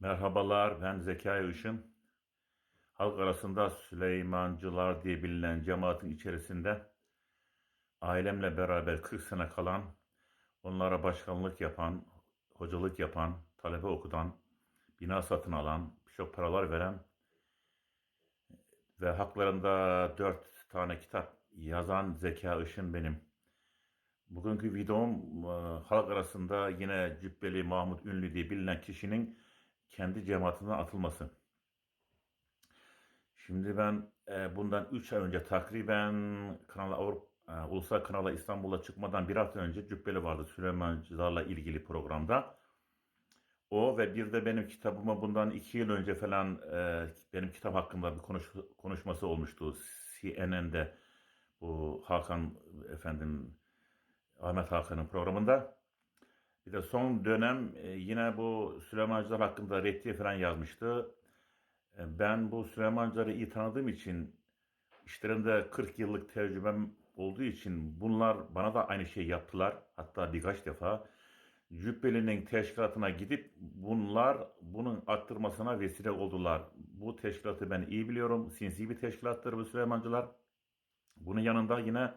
Merhabalar, ben Zekai Işın. Halk arasında Süleymancılar diye bilinen cemaatin içerisinde ailemle beraber 40 sene kalan, onlara başkanlık yapan, hocalık yapan, talebe okutan, bina satın alan, birçok paralar veren ve haklarında 4 tane kitap yazan Zeka Işın benim. Bugünkü videom e, halk arasında yine Cübbeli Mahmut Ünlü diye bilinen kişinin kendi cemaatinden atılması. Şimdi ben e, bundan 3 ay önce takriben Kanal Avrupa, e, Ulusal Kanala İstanbul'a çıkmadan bir hafta önce Cübbeli vardı Süleymancılarla ilgili programda. O ve bir de benim kitabıma bundan 2 yıl önce falan e, benim kitap hakkında bir konuş, konuşması olmuştu. CNN'de bu Hakan efendim Ahmet Hakan'ın programında. Bir de son dönem e, yine bu Süleymancılar hakkında reddiye falan yazmıştı. E, Ben bu Süleymancıları iyi tanıdığım için işlerinde 40 yıllık tecrübem olduğu için bunlar bana da aynı şeyi yaptılar. Hatta birkaç defa Cübbeli'nin teşkilatına gidip bunlar bunun arttırmasına vesile oldular. Bu teşkilatı ben iyi biliyorum. Sinsi bir teşkilattır bu Süleymancılar. Bunun yanında yine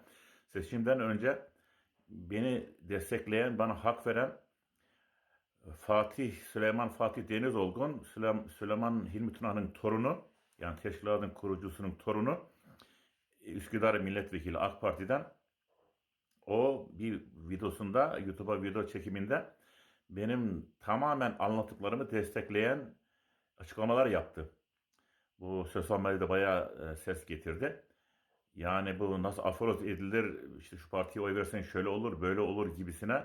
seçimden önce beni destekleyen, bana hak veren Fatih, Süleyman Fatih Deniz Olgun, Süleyman, Süleyman Hilmi Tuna'nın torunu, yani teşkilatın kurucusunun torunu, Üsküdar Milletvekili AK Parti'den o bir videosunda, YouTube'a video çekiminde benim tamamen anlattıklarımı destekleyen açıklamalar yaptı. Bu sosyal medyada bayağı e, ses getirdi. Yani bu nasıl aforoz edilir, işte şu partiye oy versen şöyle olur, böyle olur gibisine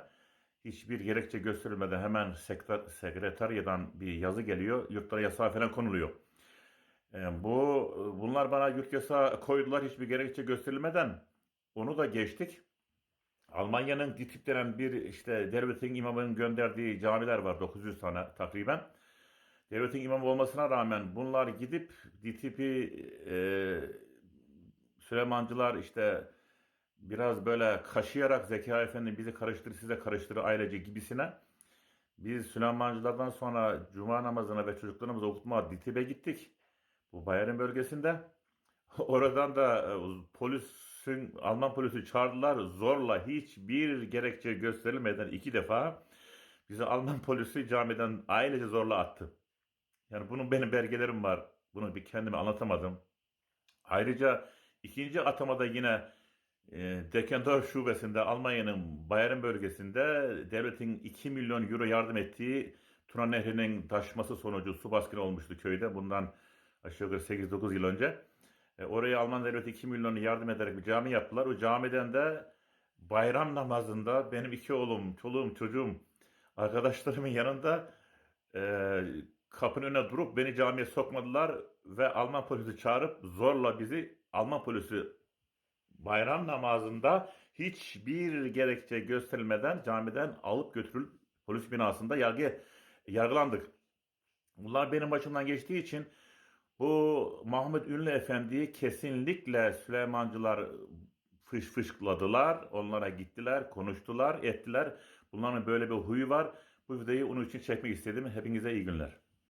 hiçbir gerekçe gösterilmeden hemen sekreter, sekreteryadan bir yazı geliyor, yurtlara yasağı falan konuluyor. E, bu bunlar bana yurt yasağı koydular hiçbir gerekçe gösterilmeden. Onu da geçtik. Almanya'nın DİTİB denen bir işte devletin imamının gönderdiği camiler var 900 tane takriben. Devletin imamı olmasına rağmen bunlar gidip DİTİB'i e, Süleymancılar işte biraz böyle kaşıyarak Zeki Efendi bizi karıştır size karıştır ailece gibisine biz Süleymancılardan sonra cuma namazına ve çocuklarımızı okutmaya DİTİB'e gittik. Bu Bayern bölgesinde. Oradan da e, polisin, Alman polisi çağırdılar. Zorla hiçbir gerekçe gösterilmeden iki defa bizi Alman polisi camiden ailece zorla attı. Yani bunun benim belgelerim var. Bunu bir kendime anlatamadım. Ayrıca ikinci atamada yine e, Dekendorf şubesinde Almanya'nın Bayern bölgesinde devletin 2 milyon euro yardım ettiği Tuna Nehri'nin taşması sonucu su baskını olmuştu köyde. Bundan aşağı yukarı 8-9 yıl önce. E, oraya Alman devleti 2 milyonu yardım ederek bir cami yaptılar. O camiden de bayram namazında benim iki oğlum, çoluğum, çocuğum, arkadaşlarımın yanında e, kapının önüne durup beni camiye sokmadılar ve Alman polisi çağırıp zorla bizi Alman polisi bayram namazında hiçbir gerekçe gösterilmeden camiden alıp götürülüp polis binasında yargı yargılandık. Bunlar benim başımdan geçtiği için bu Mahmut Ünlü Efendi'yi kesinlikle Süleymancılar fış fışkladılar. Onlara gittiler, konuştular, ettiler. Bunların böyle bir huyu var. Bu videoyu onun için çekmek istedim. Hepinize iyi günler.